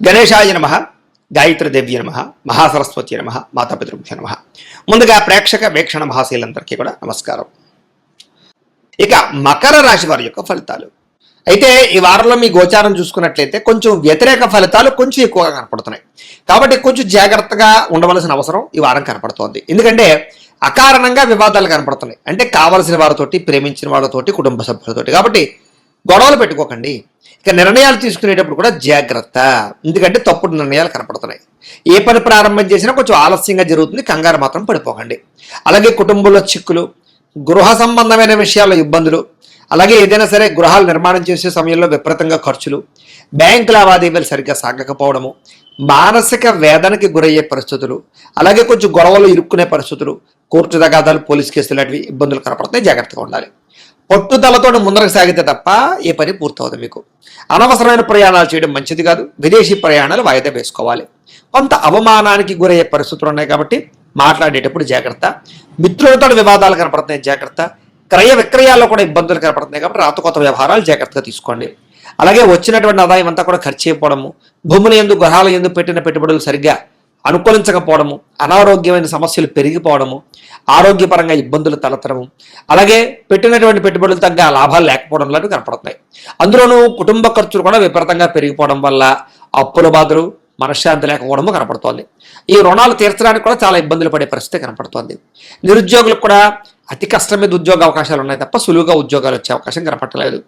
గణేశాయ నమ గాయత్రిదేవ్య నమ మహాసరస్వతి నమ మాతాపితృభ్య నమ. ముందుగా ప్రేక్షక వీక్షణ మహాశీలందరికీ కూడా నమస్కారం. ఇక మకర రాశి వారి యొక్క ఫలితాలు. అయితే ఈ వారంలో మీ గోచారం చూసుకున్నట్లయితే కొంచెం వ్యతిరేక ఫలితాలు కొంచెం ఎక్కువగా కనపడుతున్నాయి. కాబట్టి కొంచెం జాగ్రత్తగా ఉండవలసిన అవసరం ఈ వారం కనపడుతోంది. ఎందుకంటే అకారణంగా వివాదాలు కనపడుతున్నాయి. అంటే కావలసిన వారితోటి ప్రేమించిన వాళ్ళతోటి కుటుంబ సభ్యులతోటి. కాబట్టి గొడవలు పెట్టుకోకండి. ఇక నిర్ణయాలు తీసుకునేటప్పుడు కూడా జాగ్రత్త. ఎందుకంటే తప్పుడు నిర్ణయాలు కనపడుతున్నాయి. ఏ పని ప్రారంభం చేసినా కొంచెం ఆలస్యంగా జరుగుతుంది కంగారు మాత్రం పడిపోకండి. అలాగే కుటుంబంలో చిక్కులు గృహ సంబంధమైన విషయాల్లో ఇబ్బందులు అలాగే ఏదైనా సరే గృహాలు నిర్మాణం చేసే సమయంలో విపరీతంగా ఖర్చులు బ్యాంకు లావాదేవీలు సరిగ్గా సాగకపోవడము మానసిక వేదనకి గురయ్యే పరిస్థితులు అలాగే కొంచెం గొడవలు ఇరుక్కునే పరిస్థితులు కోర్టు తగాదాలు పోలీస్ కేసులు లాంటివి ఇబ్బందులు కనపడతాయి జాగ్రత్తగా ఉండాలి. పట్టుదలతో ముందరకు సాగితే తప్ప ఏ పని పూర్తవుతుంది మీకు. అనవసరమైన ప్రయాణాలు చేయడం మంచిది కాదు. విదేశీ ప్రయాణాలు వాయిదా వేసుకోవాలి. కొంత అవమానానికి గురయ్యే పరిస్థితులు ఉన్నాయి కాబట్టి మాట్లాడేటప్పుడు జాగ్రత్త. మిత్రులతో వివాదాలు కనపడుతున్నాయి జాగ్రత్త. క్రయ విక్రయాల్లో కూడా ఇబ్బందులు కనపడుతున్నాయి కాబట్టి రాత కొత్త వ్యవహారాలు జాగ్రత్తగా తీసుకోండి. అలాగే వచ్చినటువంటి ఆదాయం అంతా కూడా ఖర్చు అయిపోవడము భూముల ఎందు గ్రహాల ఎందు పెట్టిన పెట్టుబడులు సరిగ్గా అనుకూలించకపోవడము అనారోగ్యమైన సమస్యలు పెరిగిపోవడము ఆరోగ్యపరంగా ఇబ్బందులు తలెత్తడము అలాగే పెట్టినటువంటి పెట్టుబడులు తగ్గ లాభాలు లేకపోవడం లాంటివి కనపడుతున్నాయి. అందులోనూ కుటుంబ ఖర్చులు కూడా విపరీతంగా పెరిగిపోవడం వల్ల అప్పుల బాధలు మనశ్శాంతి లేకపోవడము కనపడుతోంది. ఈ రుణాలు తీర్చడానికి కూడా చాలా ఇబ్బందులు పడే పరిస్థితి కనపడుతోంది. నిరుద్యోగులకు కూడా అతి కష్టం మీద ఉద్యోగ అవకాశాలు ఉన్నాయి తప్ప సులువుగా ఉద్యోగాలు వచ్చే అవకాశం కనపడలేదు.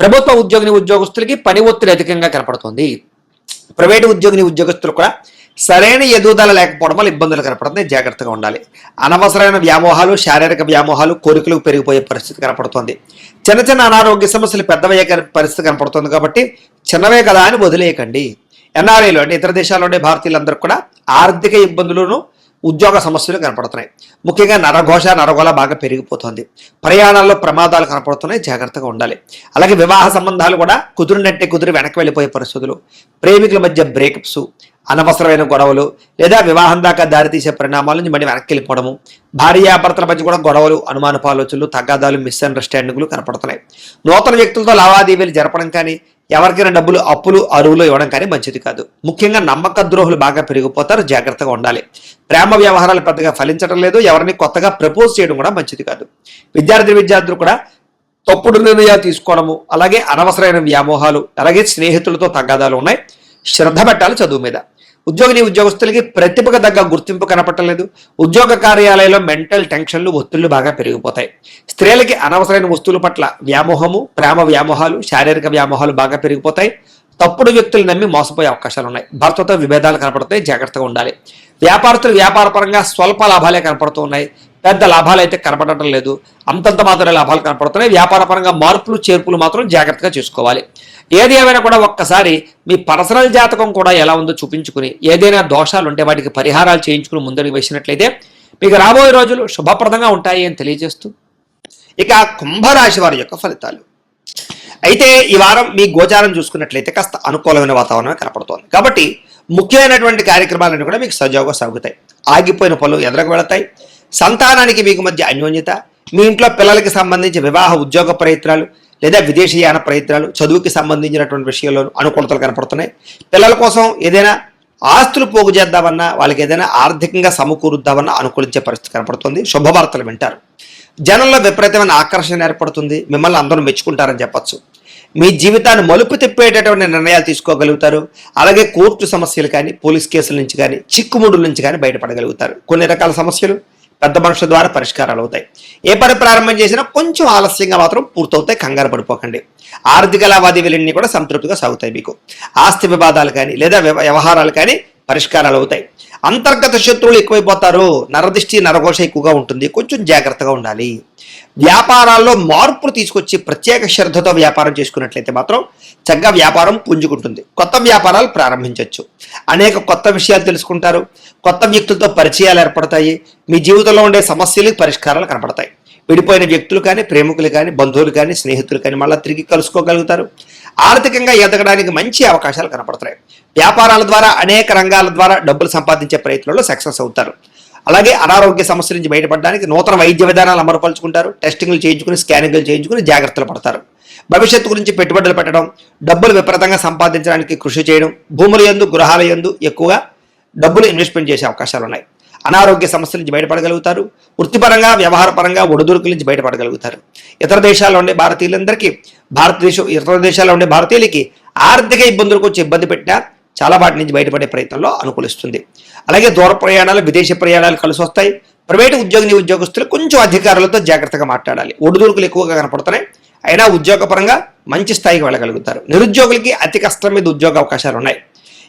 ప్రభుత్వ ఉద్యోగిని ఉద్యోగస్తులకి పని ఒత్తిడి అధికంగా కనపడుతోంది. ప్రైవేటు ఉద్యోగిని ఉద్యోగస్తులు కూడా సరైన ఎదుగుదల లేకపోవడం వల్ల ఇబ్బందులు కనపడుతుంది జాగ్రత్తగా ఉండాలి. అనవసరమైన వ్యామోహాలు శారీరక వ్యామోహాలు కోరికలు పెరిగిపోయే పరిస్థితి కనపడుతుంది. చిన్న చిన్న అనారోగ్య సమస్యలు పెద్దవయ్యే పరిస్థితి కనపడుతుంది కాబట్టి చిన్నవే కదా అని వదిలేయకండి. ఎన్ఆర్ఐలో అంటే ఇతర దేశాల్లో ఉండే భారతీయులందరూ కూడా ఆర్థిక ఇబ్బందులను ఉద్యోగ సమస్యలు కనపడుతున్నాయి. ముఖ్యంగా నరఘోష నరగోళ బాగా పెరిగిపోతుంది. ప్రయాణాల్లో ప్రమాదాలు కనపడుతున్నాయి. జాగ్రత్తగా ఉండాలి. అలాగే వివాహ సంబంధాలు కూడా కుదిరినట్టే కుదిరి వెనక్కి వెళ్ళిపోయే పరిస్థితులు. ప్రేమికుల మధ్య బ్రేకప్స్ అనవసరమైన గొడవలు లేదా వివాహం దాకా దారితీసే పరిణామాల నుంచి మళ్ళీ వెనక్కి వెళ్ళిపోవడము. భార్యాభర్తల మధ్య కూడా గొడవలు అనుమానపు ఆలోచనలు తగాదాలు మిస్అండర్స్టాండింగ్లు కనపడుతున్నాయి. నూతన వ్యక్తులతో లావాదేవీలు జరపడం కానీ ఎవరికైనా డబ్బులు అప్పులు అరువులు ఇవ్వడం కానీ మంచిది కాదు. ముఖ్యంగా నమ్మక ద్రోహులు బాగా పెరిగిపోతారు జాగ్రత్తగా ఉండాలి. ప్రేమ వ్యవహారాలు పెద్దగా ఫలించడం లేదు ఎవరిని కొత్తగా ప్రపోజ్ చేయడం కూడా మంచిది కాదు. విద్యార్థి విద్యార్థులు కూడా తప్పుడు నిర్ణయాలు తీసుకోవడము అలాగే అనవసరమైన వ్యామోహాలు అలాగే స్నేహితులతో తగాదాలు ఉన్నాయి. శ్రద్ధ పెట్టాలి చదువు మీద. ఉద్యోగిని ఉద్యోగస్తులకి ప్రతిభకు తగ్గ గుర్తింపు కనపట్టలేదు ఉద్యోగ కార్యాలయంలో మెంటల్ టెన్షన్లు ఒత్తిళ్ళు బాగా పెరిగిపోతాయి. స్త్రీలకి అనవసరమైన వస్తువుల పట్ల వ్యామోహము ప్రేమ వ్యామోహాలు శారీరక వ్యామోహాలు బాగా పెరిగిపోతాయి. తప్పుడు వ్యక్తులు నమ్మి మోసపోయే అవకాశాలు ఉన్నాయి. భర్తతో విభేదాలు కనపడతాయి. జాగ్రత్తగా ఉండాలి. వ్యాపారస్తులు వ్యాపారపరంగా స్వల్ప లాభాలే కనపడుతూ ఉన్నాయి. పెద్ద లాభాలు అయితే కనపడటం లేదు. అంతంత మాత్రమే లాభాలు కనపడుతున్నాయి. వ్యాపారపరంగా మార్పులు చేర్పులు మాత్రం జాగ్రత్తగా చేసుకోవాలి. ఏది ఏమైనా కూడా ఒక్కసారి మీ పర్సనల్ జాతకం కూడా ఎలా ఉందో చూపించుకుని ఏదైనా దోషాలు ఉంటే వాటికి పరిహారాలు చేయించుకుని ముందడుగు వేసినట్లయితే మీకు రాబోయే రోజులు శుభప్రదంగా ఉంటాయి అని తెలియజేస్తూ ఇక కుంభరాశి వారి యొక్క ఫలితాలు. అయితే ఈ వారం మీ గోచారం చూసుకున్నట్లయితే కాస్త అనుకూలమైన వాతావరణం కనపడుతోంది. కాబట్టి ముఖ్యమైనటువంటి కార్యక్రమాలన్నీ కూడా మీకు సజావుగా సాగుతాయి. ఆగిపోయిన పనులు ఎదురకు వెళతాయి. సంతానానికి మీకు మధ్య అన్యోన్యత మీ ఇంట్లో పిల్లలకి సంబంధించి వివాహ ఉద్యోగ ప్రయత్నాలు లేదా విదేశీయాన ప్రయత్నాలు చదువుకి సంబంధించినటువంటి విషయంలో అనుకూలతలు కనపడుతున్నాయి. పిల్లల కోసం ఏదైనా ఆస్తులు పోగు చేద్దామన్నా వాళ్ళకి ఏదైనా ఆర్థికంగా సమకూరుద్దామన్నా అనుకూలించే పరిస్థితి కనపడుతుంది. శుభవార్తలు వింటారు. జనంలో విపరీతమైన ఆకర్షణ ఏర్పడుతుంది. మిమ్మల్ని అందరూ మెచ్చుకుంటారని చెప్పచ్చు. మీ జీవితాన్ని మలుపు తిప్పేటటువంటి నిర్ణయాలు తీసుకోగలుగుతారు. అలాగే కోర్టు సమస్యలు కానీ పోలీస్ కేసుల నుంచి కానీ చిక్కుముడుల నుంచి కానీ బయటపడగలుగుతారు. కొన్ని రకాల సమస్యలు పెద్ద మనుషుల ద్వారా పరిష్కారాలు అవుతాయి. ఏ పని ప్రారంభం చేసినా కొంచెం ఆలస్యంగా మాత్రం పూర్తవుతాయి కంగారు పడిపోకండి. ఆర్థిక లావాదేవీలన్నీ కూడా సంతృప్తిగా సాగుతాయి మీకు. ఆస్తి వివాదాలు కానీ లేదా వ్యవ- వ్యవహారాలు కానీ పరిష్కారాలు అవుతాయి. అంతర్గత శత్రువులు ఎక్కువైపోతారు. నరదిష్టి నరఘోష ఎక్కువగా ఉంటుంది. కొంచెం జాగ్రత్తగా ఉండాలి. వ్యాపారాల్లో మార్పులు తీసుకొచ్చి ప్రత్యేక శ్రద్ధతో వ్యాపారం చేసుకున్నట్లయితే మాత్రం చక్కగా వ్యాపారం పుంజుకుంటుంది. కొత్త వ్యాపారాలు ప్రారంభించవచ్చు అనేక కొత్త విషయాలు తెలుసుకుంటారు. కొత్త వ్యక్తులతో పరిచయాలు ఏర్పడతాయి. మీ జీవితంలో ఉండే సమస్యలకు పరిష్కారాలు కనపడతాయి. విడిపోయిన వ్యక్తులు కానీ ప్రేమికులు కానీ బంధువులు కానీ స్నేహితులు కానీ మళ్ళీ తిరిగి కలుసుకోగలుగుతారు. ఆర్థికంగా ఎదగడానికి మంచి అవకాశాలు కనపడతాయి. వ్యాపారాల ద్వారా అనేక రంగాల ద్వారా డబ్బులు సంపాదించే ప్రయత్నంలో సక్సెస్ అవుతారు. అలాగే అనారోగ్య సమస్య నుంచి బయటపడడానికి నూతన వైద్య విధానాలు అమలుపరుచుకుంటారు. టెస్టింగ్లు చేయించుకుని స్కానింగ్లు చేయించుకుని జాగ్రత్తలు పడతారు. భవిష్యత్తు గురించి పెట్టుబడులు పెట్టడం డబ్బులు విపరీతంగా సంపాదించడానికి కృషి చేయడం భూముల యందు గృహాల యందు ఎక్కువగా డబ్బులు ఇన్వెస్ట్మెంట్ చేసే అవకాశాలు ఉన్నాయి అనారోగ్య సమస్యల నుంచి బయటపడగలుగుతారు. వృత్తిపరంగా వ్యవహారపరంగా ఒడిదుడుకుల నుంచి బయటపడగలుగుతారు. ఇతర దేశాల్లో ఉండే భారతీయులందరికీ భారతదేశం ఇతర దేశాల్లో ఉండే భారతీయులకి ఆర్థిక ఇబ్బందులకు వచ్చి ఇబ్బంది పెట్టినా చాలా వాటి నుంచి బయటపడే ప్రయత్నంలో అనుకూలిస్తుంది. అలాగే దూర ప్రయాణాలు విదేశీ ప్రయాణాలు కలిసి వస్తాయి ప్రైవేటు ఉద్యోగిని ఉద్యోగస్తులు కొంచెం అధికారులతో జాగ్రత్తగా మాట్లాడాలి. ఒడిదుడుకులు ఎక్కువగా కనపడుతున్నాయి. అయినా ఉద్యోగపరంగా మంచి స్థాయికి వెళ్ళగలుగుతారు. నిరుద్యోగులకి అతి కష్టం మీద ఉద్యోగ అవకాశాలు ఉన్నాయి.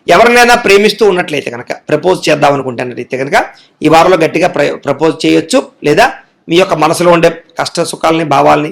ఎవరినైనా ప్రేమిస్తూ ఉన్నట్లయితే కనుక ప్రపోజ్ చేద్దాం అనుకుంటున్నట్లయితే కనుక ఈ వారంలో గట్టిగా ప్రపోజ్ చేయొచ్చు. లేదా మీ యొక్క మనసులో ఉండే కష్ట సుఖాలని భావాల్ని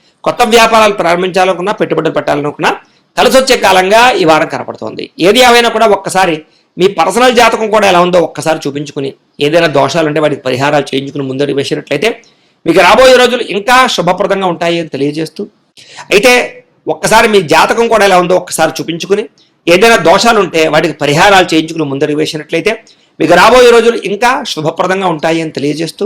కొత్త వ్యాపారాలు ప్రారంభించాలనుకున్నా పెట్టుబడులు పెట్టాలనుకున్నా కలిసి వచ్చే కాలంగా ఈ వారం కనపడుతోంది. ఏది ఏమైనా కూడా ఒక్కసారి మీ పర్సనల్ జాతకం కూడా ఎలా ఉందో ఒక్కసారి చూపించుకుని ఏదైనా దోషాలు ఉంటే వాటికి పరిహారాలు చేయించుకుని ముందడి వేసినట్లయితే మీకు రాబోయే రోజులు ఇంకా శుభప్రదంగా ఉంటాయి అని తెలియజేస్తూ అయితే ఒక్కసారి మీ జాతకం కూడా ఎలా ఉందో ఒక్కసారి చూపించుకుని ఏదైనా దోషాలు ఉంటే వాటికి పరిహారాలు చేయించుకుని ముందడుగు వేసినట్లయితే మీకు రాబోయే రోజులు ఇంకా శుభప్రదంగా ఉంటాయి అని తెలియజేస్తూ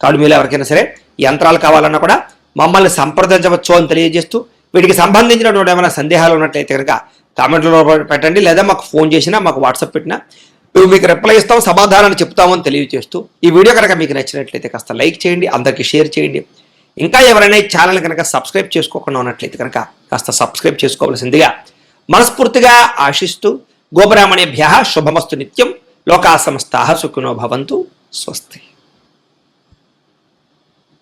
కాబట్టి మీరు ఎవరికైనా సరే యంత్రాలు కావాలన్నా కూడా మమ్మల్ని సంప్రదించవచ్చు అని తెలియజేస్తూ వీటికి సంబంధించినటువంటి ఏమైనా సందేహాలు ఉన్నట్లయితే కనుక కామెంట్లో పెట్టండి లేదా మాకు ఫోన్ చేసినా మాకు వాట్సాప్ పెట్టినా మేము మీకు రిప్లై ఇస్తాం సమాధానాన్ని చెప్తామని తెలియజేస్తూ ఈ వీడియో కనుక మీకు నచ్చినట్లయితే కాస్త లైక్ చేయండి అందరికీ షేర్ చేయండి. ఇంకా ఎవరైనా ఈ ఛానల్ కనుక సబ్స్క్రైబ్ చేసుకోకుండా ఉన్నట్లయితే కనుక కాస్త సబ్స్క్రైబ్ చేసుకోవాల్సిందిగా మనస్ఫూర్తిగా ఆశిస్తూ గోబ్రాహ్మణేభ్య శుభమస్తు నిత్యం. లోకా సంస్థ సుఖినో భవంతు. స్వస్తి.